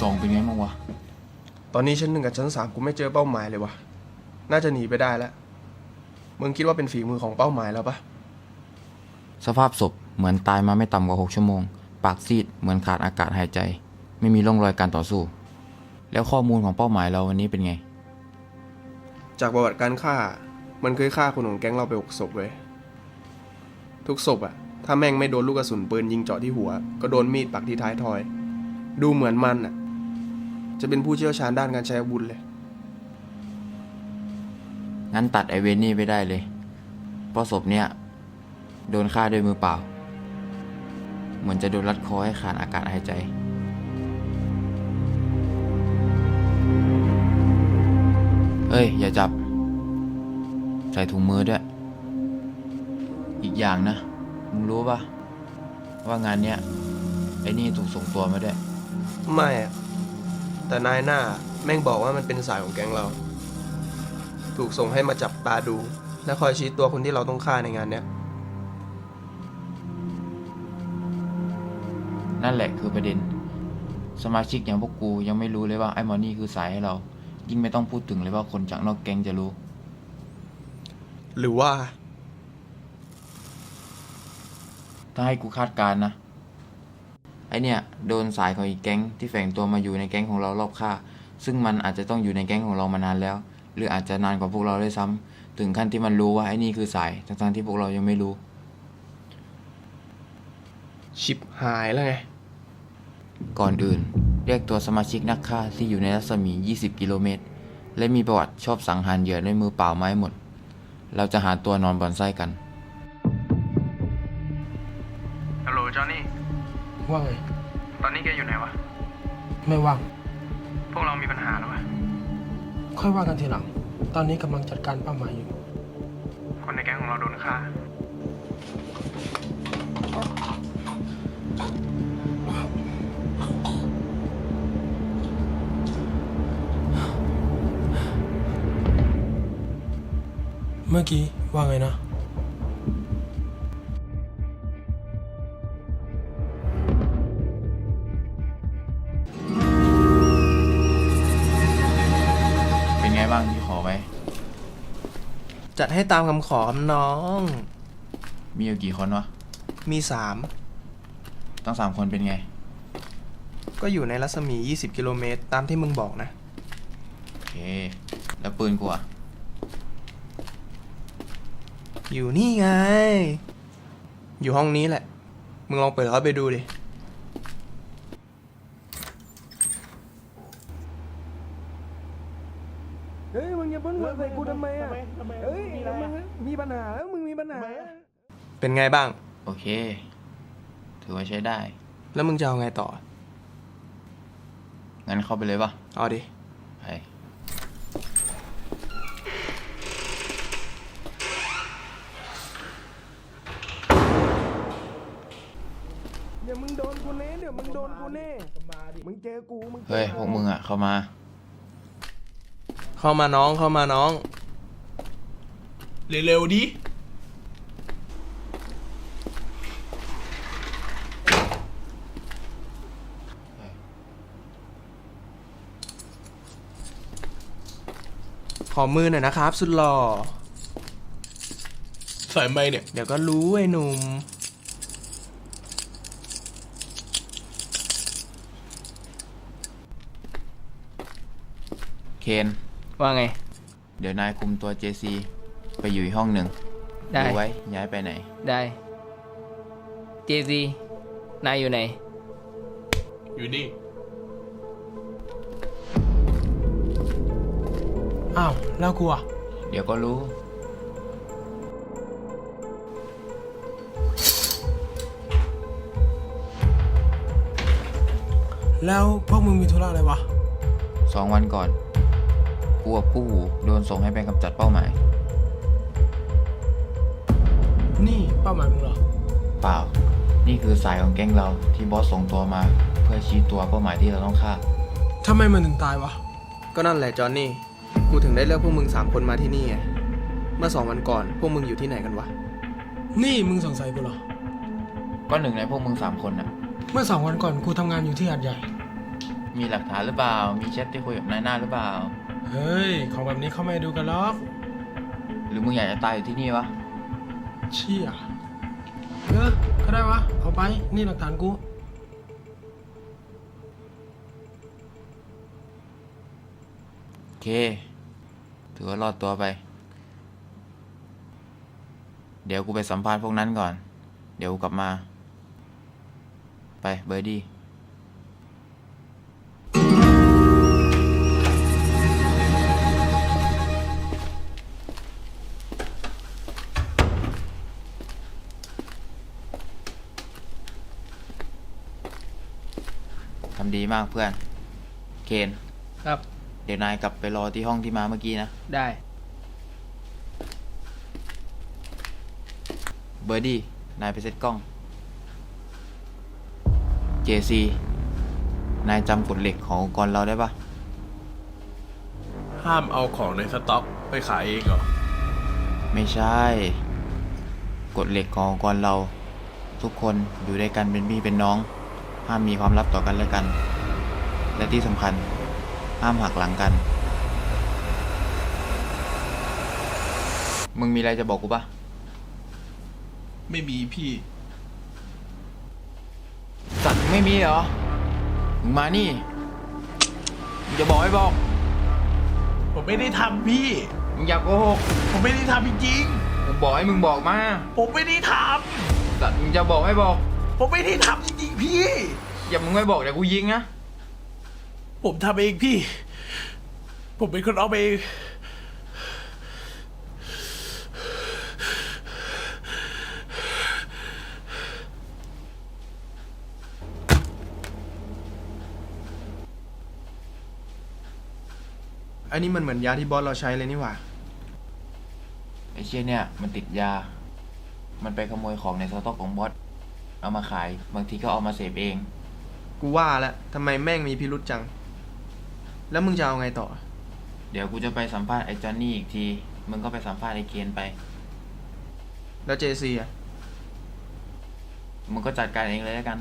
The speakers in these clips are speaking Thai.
สองเป็นไงบ้างวะ ตอนนี้ชั้นหนึ่งกับชั้นสามกูไม่เจอเป้าหมายเลยวะน่าจะหนีไปได้แล้ว มึงคิดว่าเป็นฝีมือของเป้าหมายแล้วปะสภาพศพเหมือนตายมาไม่ต่ำกว่า6ชั่วโมง ปากซีดเหมือนขาดอากาศหายใจ ไม่มีร่องรอยการต่อสู้ แล้วข้อมูลของเป้าหมายเราวันนี้เป็นไง จากประวัติการฆ่า มันเคยฆ่าคนของแก๊งเราไปหกศพเลยทุกศพอะถ้าแม่งไม่โดนลูกกระสุนปืนยิงเจาะที่หัว ก็โดนมีดปักที่ท้ายทอย ดูเหมือนมันอะ จะเป็นผู้เชี่ยวชาญด้านการใช้อาวุธเลย งั้นตัดไอเวนนี่ไปได้เลย เพราะศพเนี่ย โดนฆ่าด้วยมือเปล่า เหมือนจะโดนรัดคอให้ขาดอากาศหายใจเฮ้ย อย่าจับ ใส่ถุงมือด้วย อีกอย่างนะ มึงรู้ปะว่างานเนี้ยไอ้นี่ถูกส่งตัวมาด้วย ไม่อะ แต่นายหน้าแม่งบอกว่ามันเป็นสายของแก๊งเรา ถูกส่งให้มาจับตาดู และคอยชี้ตัวคนที่เราต้องฆ่าในงานเนี้ย นั่นแหละคือประเด็น สมาชิกอย่างพวกกูยังไม่รู้เลยว่าไอ้หมอนี่คือสายให้เรา ยิ่งไม่ต้องพูดถึงเลยว่าคนจากนอกแก๊งจะรู้ หรือว่า ถ้าให้กูคาดการณ์นะ ไอเนี่ยโดนสายของอีกแก๊งที่แฝงตัวมาอยู่ในแก๊งของเรารอบค่า ซึ่งมันอาจจะต้องอยู่ในแก๊งของเรามานานแล้ว หรืออาจจะนานกว่าพวกเราด้วยซ้ำถึงขั้นที่มันรู้ว่าไอ้นี่คือสายทั้งๆที่พวกเรายังไม่รู้ ชิปหายแล้วไง ก่อนอื่น เรียกตัวสมาชิกนักฆ่าที่อยู่ในรัศมี 20 กิโลเมตร และมีประวัติชอบสังหารเหยื่อด้วยมือเปล่าไมาให้หมด เราจะหาตัวนอนบอนไส้กันฮัลโหลจอห์นนี่ ว่าไง ตอนนี้แกอยู่ไหนวะ ไม่ว่าง พวกเรามีปัญหาแล้ววะ ค่อยว่ากันทีหลัง ตอนนี้กำลังจัดการเป้าหมายอยู่ คนในแก๊งของเราโดนฆ่า เมื่อกี้ว่าไงนะ ให้ตามคำขอคำน้อง มีอยู่กี่คนวะ มีสามตั้งสามคนเป็นไง ก็อยู่ในรัศมี 20 กิโลเมตร ตามที่มึงบอกนะ โอเค แล้วปืนกูอะอยู่นี่ไง อยู่ห้องนี้แหละ มึงลองเปิดเข้าไปดูดิ เฮ้ยมึงอย่าเพิ่งมาใส่กูทำไมอะเฮ้ยมึงมีปัญหาแล้วมึงมีปัญหา เป็นไงบ้าง โอเค ถือว่าใช้ได้ แล้วมึงจะเอาไงต่อ งั้นเข้าไปเลยปะเอาดิ ไปเดี๋ยวมึงโดนกูแน่เดี๋ยวมึงโดนกูแน่มึงเจอกูมึงจอเฮ้ย พวกมึงอะเข้ามา เข้ามาน้องเข้ามาน้อง เร็วๆดิ ขอมือหน่อยนะครับ สุดหล่อใส่ไมเนี่ย เดี๋ยวก็รู้ไอ้หนุ่ม เคน ว่าไง เดี๋ยวนายคุมตัว JC ไปอยู่อีกห้องหนึ่งได้ ดูไว้ ย้ายไปไหน ได้ เจซีนายอยู่ไหน อยู่นี่ อ้าวแล้วกูอะเดี๋ยวก็รู้ แล้วพวกมึงมีธุระอะไรวะ สองวันก่อนกูกับคู่หูโดนส่งให้ไปกำจัดเป้าหมาย นี่เป้าหมายมึงเหรอ เปล่า นี่คือสายของแก๊งเราที่บอสส่งตัวมา เพื่อชี้ตัวเป้าหมายที่เราต้องฆ่า ทำไมมันถึงตายวะ ก็นั่นแหละจอห์นนี่ กูถึงได้เลือกพวกมึงสามคนมาที่นี่ไง เมื่อสองวันก่อน พวกมึงอยู่ที่ไหนกันวะ นี่มึงสงสัยกูเหรอ ก็หนึ่งในพวกมึงสามคนน่ะ เมื่อสองวันก่อนกูทำงานอยู่ที่หาดใหญ่ มีหลักฐานหรือเปล่า มีแชทที่คุยกับนายหน้าหรือเปล่า เฮ้ย ของแบบนี้เขาไม่ดูกันหรอก หรือมึงอยากจะตายอยู่ที่นี่วะ เชี่ยเออก็ได้วะ เอาไป นี่หลักฐานกู เคถือว่ารอดตัวไป เดี๋ยวกูไปสัมภาษณ์พวกนั้นก่อน เดี๋ยวกูกลับมา ไปเบอร์ดี้ทำดีมากเพื่อน เคน ครับ เดี๋ยวนายกลับไปรอที่ห้องที่มาเมื่อกี้นะ ได้ เบอร์ดี้ นายไปเซ็ตกล้องเจซีนายจำกฎเหล็กขององค์กรเราได้ปะห้ามเอาของในสต็อกไปขายเองเหรอ ไม่ใช่ กฎเหล็กขององค์กรเรา ทุกคนอยู่ด้วยกันเป็นพี่เป็นน้อง ห้ามมีความลับต่อกันและกัน และที่สำคัญ ห้ามหักหลังกัน มึงมีอะไรจะบอกกูปะไม่มีพี่ สัตว์มึงไม่มีเหรอ มึงมานี่ มึงจะบอกให้บอก ผมไม่ได้ทำพี่ มึงอย่าโกหกผมไม่ได้ทำจริงกูบอกให้มึงบอกมาๆผมไม่ได้ทสัตว์มึงจะบอกให้บอกำผมไม่ได้ทำจริงๆพี่ อย่ามึงไม่บอกเดี๋ยวกูยิงนะ ผมทำเองพี่ ผมเป็นคนเอาไปเอง อันนี้มันเหมือนยาที่บอสเราใช้เลยนี่หว่า ไอ้เชี่ยเนี่ย มันติดยา มันไปขโมยของในสต็อกของบอส เอามาขาย บางทีก็เอามาเสพเอง กูว่าแล้วทำไมแม่งมีพิรุษจัง แล้วมึงจะเอาไงต่อ เดี๋ยวกูจะไปสัมภาษณ์ไอ้จอนนี่อีกที มึงก็ไปสัมภาษณ์ไอ้เคนไป แล้วเจซีอะ มึงก็จัดการเองเลยแล้วกัน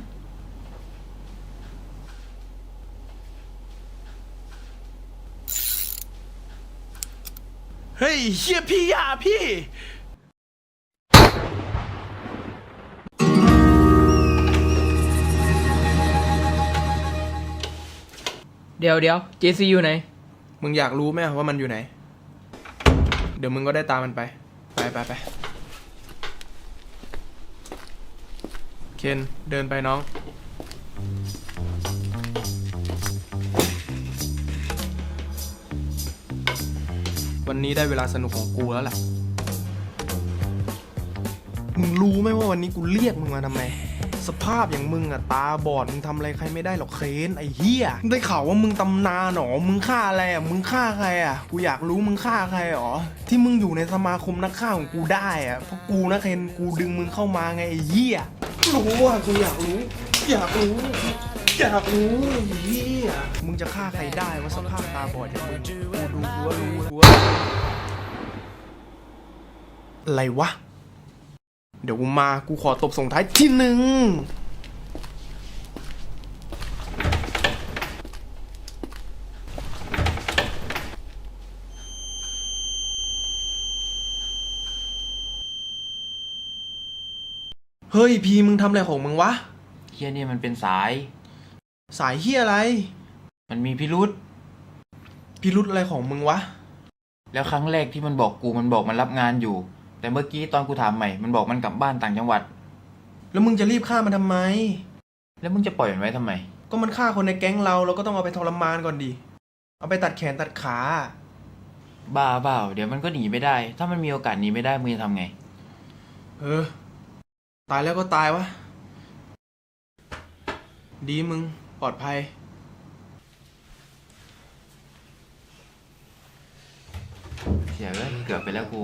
เฮ้ยเชี่ยพี่อย่าพี่ เดี๋ยวเดี๋ยว JC อยู่ไหน มึงอยากรู้ไหมว่ามันอยู่ไหน เดี๋ยวมึงก็ได้ตามมันไป ไปไปไปเคนเดินไปน้อง วันนี้ได้เวลาสนุกของกูแล้วแหละ มึงรู้ไหมว่าวันนี้กูเรียกมึงมาทำไม สภาพอย่างมึงอะตาบอดมึงทำอะไรใครไม่ได้หรอกเคนไอ้เฮียได้ข่าวว่ามึงตำนานหรอมึงฆ่าอะไรอะมึงฆ่าใครอะกูอยากรู้มึงฆ่าใครหรอที่มึงอยู่ในสมาคมนักฆ่าของกูได้อะเพราะกูนะเคนกูดึงมึงเข้ามาไงไอ้เฮียรู้ว่ากูอยากรู้ อยากรู้อยากรู้ไอ้เฮียมึงจะฆ่าใครได้ว่าสภาพตาบอดอย่างมึงกูดูกูว่ารู้กูว่าอะไรวะ เดี๋ยวกูมากูขอตบส่งท้ายทีหนึ่งเฮ้ยพีมึงทำอะไรของมึงวะ เฮียนี่มันเป็นสาย สายเฮียอะไร มันมีพิรุษพิรุธอะไรของมึงวะ แล้วครั้งแรกที่มันบอกกูมันบอกมันรับงานอยู่ แต่เมื่อกี้ตอนกูถามใหม่ มันบอกมันกลับบ้านต่างจังหวัด แล้วมึงจะรีบฆ่ามันทำไม แล้วมึงจะปล่อยมันไว้ทำไม ก็มันฆ่าคนในแก๊งเราเราก็ต้องเอาไปทรมานก่อนดิ เอาไปตัดแขนตัดขา บ้าเปล่าเดี๋ยวมันก็หนีไม่ได้ ถ้ามันมีโอกาสหนีไม่ได้มึงจะทำไง เออ ตายแล้วก็ตายวะ ดีมึง ปลอดภัย เสียเลยเกือบไปแล้วกู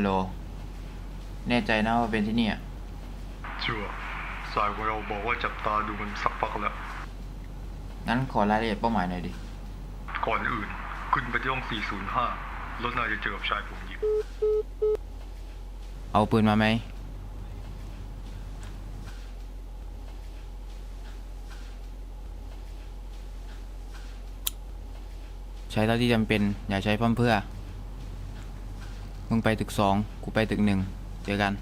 ฮัลโหล แน่ใจนะว่าเป็นที่เนี่ยชัวร์สายของเราบอกว่าจับตาดูมันสักพักแล้ว งั้นขอรายละเอียดเป้าหมายหน่อยดิ ก่อนอื่น ขึ้นไปที่ห้อง 405 แล้วนายจะเจอกับชายผมหยิบ เอาปืนมาไหม ใช้เท่าที่จำเป็น อย่าใช้พร่ำเพรื่อ มึงไปตึกสองกูไปตึกหนึ่งเจอกัน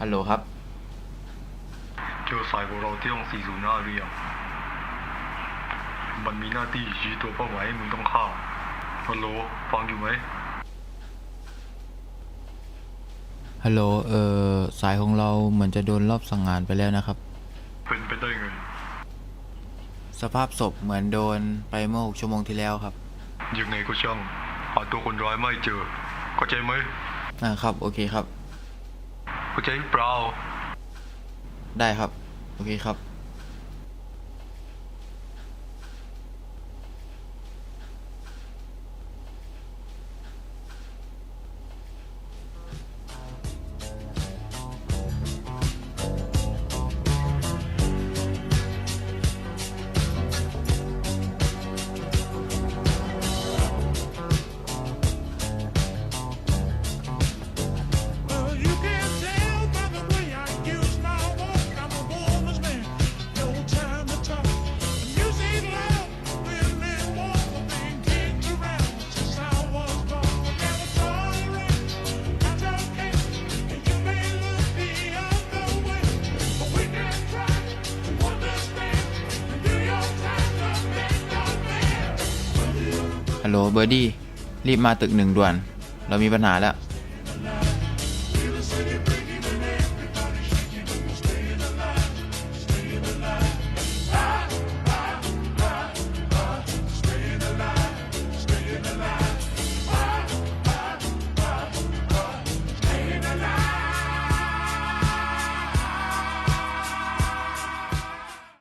ฮัลโหลครับ เจอสายของเราที่ห้อง 405หรือยังมันมีหน้าที่ชี้ตัวเป้าหมายให้มึงต้องฆ่าฮัลโหลฟังอยู่ไหมฮัลโหลเอ่อสายของเราเหมือนจะโดนรอบสังหารไปแล้วนะครับ เป็นไปได้ไงสภาพศพเหมือนโดนไปเมื่อหกชั่วโมงที่แล้วครับ ยังไงก็ช่างหาตัวคนร้ายไม่เจอเข้าใจไหมอ่าครับ โอเคครับ เข้าใจหรือเปล่า ได้ครับ โอเคครับ ฮัลโหลเบอร์ดี้รีบมาตึกหนึ่งด่วน เรามีปัญหาแล้ว